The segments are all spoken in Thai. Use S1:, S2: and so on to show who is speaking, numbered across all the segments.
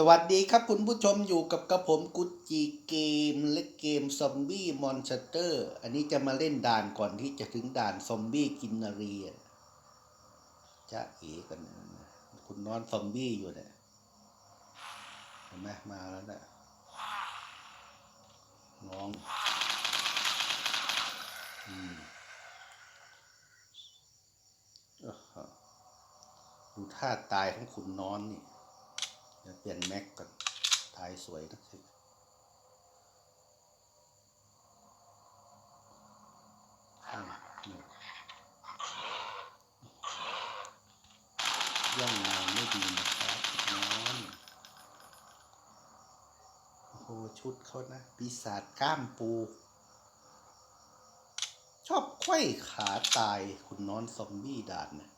S1: สวัสดีครับคุณผู้ชมอยู่กับกระผมกุจจีเกมและเกมซอมบี้มอนสเตอร์ อันนี้จะมาเล่นด่านก่อนที่จะถึงด่านซอมบี้กินนารีอะจะเอกันคุณนอนซอมบี้อยู่เนี่ยเห็นไหมมาแล้วนะน้องอืมอดูท่าตายของคุณนอนนี่ ดี๋ยวเปลี่ยนแม็กก่อนถ่ายสวยนะสิอ่านี่ย่องงานไม่ดีนะครับน้องโอ้โหชุดเขานะ ปีศาจก้ามปู ชอบไขว้ขาตายคุณนอนซอมบี้ด่านนะ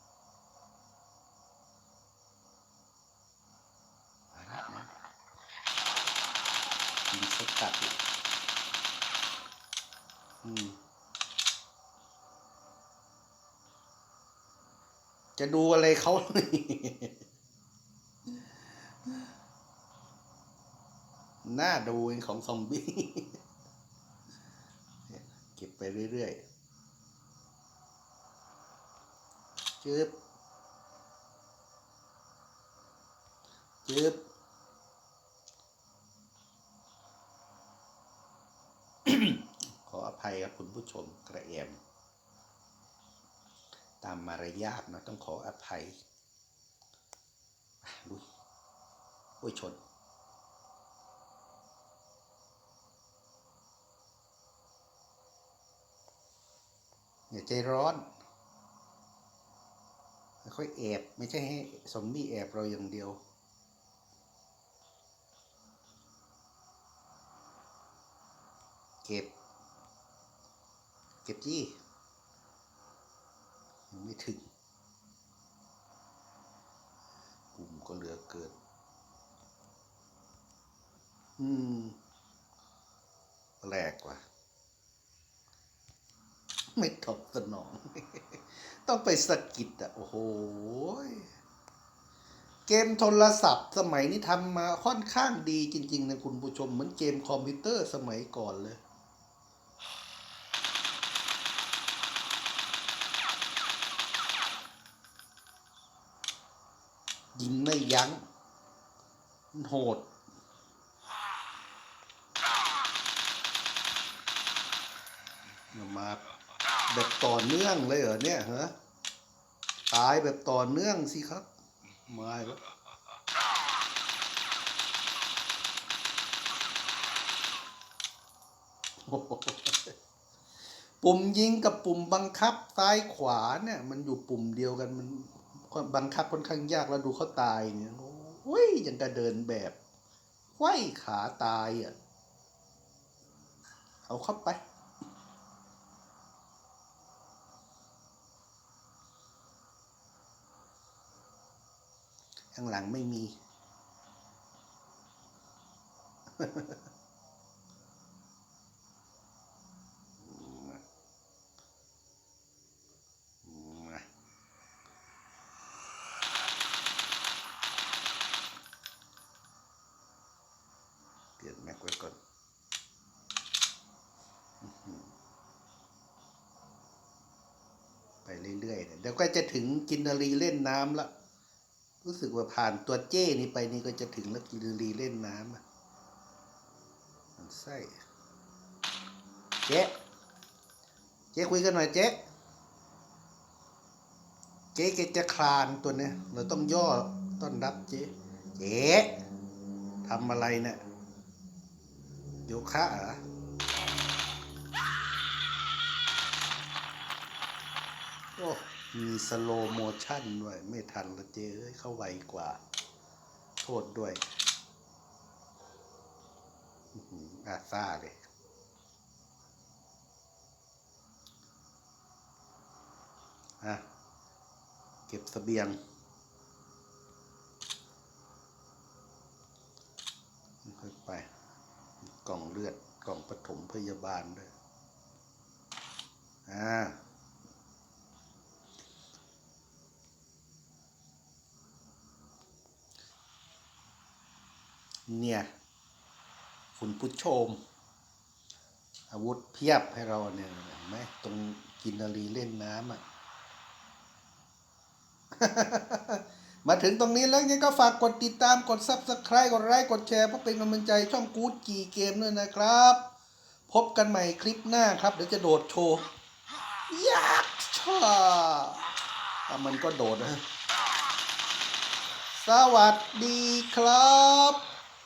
S1: มาแล้วนะ ยิงสกัดอืมจะดูอะไรเขาหน่าดูของซอมบี้ เก็บไปเรื่อยๆ จึ๊บ จึ๊บ ขออภัยครับคุณผู้ชมกระเอมตามมารยาทนะต้องขออภัยลุยโอ้ยชน อย่าใจร้อนค่อยแอบ ไม่ใช่ให้สมบี้แอบเราอย่างเดียว ก็บ เก็บจี้ยังไม่ถึงปุ่มก็เหลือเกินอืมแปลกว่ะไม่ตอบสนอง ต้องไปสะกิดอะ โอ้โห เกมโทรศัพท์สมัยนี้ทำมาค่อนข้างดีจริง ๆ นะคุณผู้ชม เหมือนเกมคอมพิวเตอร์สมัยก่อนเลย ยิงไม่ยัง้งโหด มาแบบต่อเนื่องเลยเหรอเนี่ยฮะตายแบบต่อเนื่องสิครับ มาแล้วปุ่มยิงกับปุ่มบังคับซ้ายขวาเนี่ย มันอยู่ปุ่มเดียวกันมัน บังคับค่อนข้างยากแล้วดูเขาตายเนี่ยโอ้ยยังกระเดินแบบไขว้ขาตายอะ เอาเข้าไป ข้างหลังไม่มีปลี่ยนแม็กไว้ก่อนอื้อหือไป เดี๋ยวก็จะถึงกินนารีเล่นน้ำละรู้สึกว่าผ่านตัวเจ้นี่ไปนี่ก็จะถึงแล้วกินนารีเล่นน้ำอะมันไส้เจ๊เจ๊คุยกันหน่อยเจ๊เจ๊แกจะคลานตัวเนี้ยเราต้องย่อต้อนรับเจ๊เจ๊ทำอะไรเนี่ยโยคะเหรอโอ้ มีสโลโมชั่นด้วย ไม่ทันละเจ้เอ้ยเข้าไวกว่า โทษด้วยอาซาเลยอะเก็บสเสบียง ค่อยไป กล่องเลือด กล่องปฐมพยาบาลด้วย อ่า เนี่ย คุณผู้ชม อาวุธเพียบให้เราเนี่ยเห็นไหมตรงกินนารีเล่นน้ำอะ มาถึงตรงนี้แล้วยังก็ฝากกดติดตามกด Subscribe กดไลค์กดแชร์เพื่อเป็นกำลังใจช่องกู๊ดจีเกมด้วยนะครับ พบกันใหม่คลิปหน้าครับ เดี๋ยวจะโดดโชว์ยักษ์ชาอ่มันก็โดดนะสวัสดีครับ